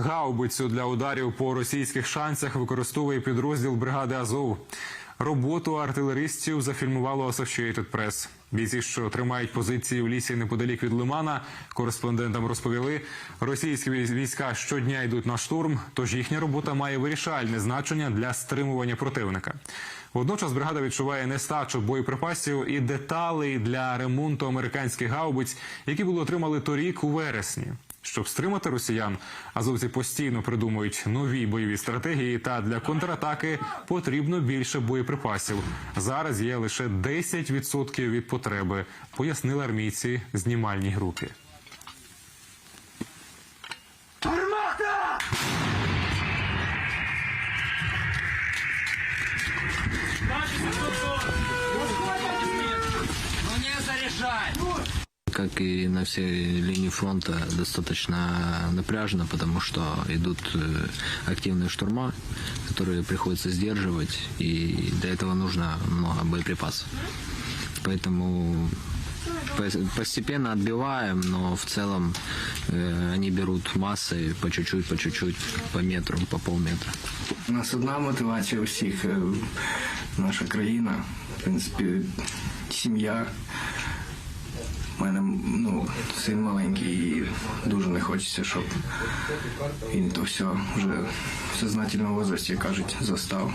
Гаубицю для ударів по російських шанцях використовує підрозділ бригади Азов. Роботу артилеристів зафільмувало Associated Press. Бійці, що тримають позиції в лісі неподалік від Лимана, кореспондентам розповіли, російські війська щодня йдуть на штурм, тож їхня робота має вирішальне значення для стримування противника. Водночас бригада відчуває нестачу боєприпасів і деталей для ремонту американських гаубиць, які були отримали торік у вересні. Щоб стримати росіян, азовці постійно придумують нові бойові стратегії. Та для контратаки потрібно більше боєприпасів. Зараз є лише 10% від потреби, пояснили армійці знімальній групі. Не заряжай! как и на всей линии фронта, достаточно напряжно, потому что идут э, активные штурма, которые приходится сдерживать, и для этого нужно много боеприпасов. Поэтому пос- постепенно отбиваем, но в целом э, они берут массой по чуть-чуть, по чуть-чуть, по метру, по полметра. У нас одна мотивація у всіх е, наша країна, в принципі, сім'я. У мене ну, син маленький і дуже не хочеться, щоб він то все вже в сознательному возрасті, кажуть, застав.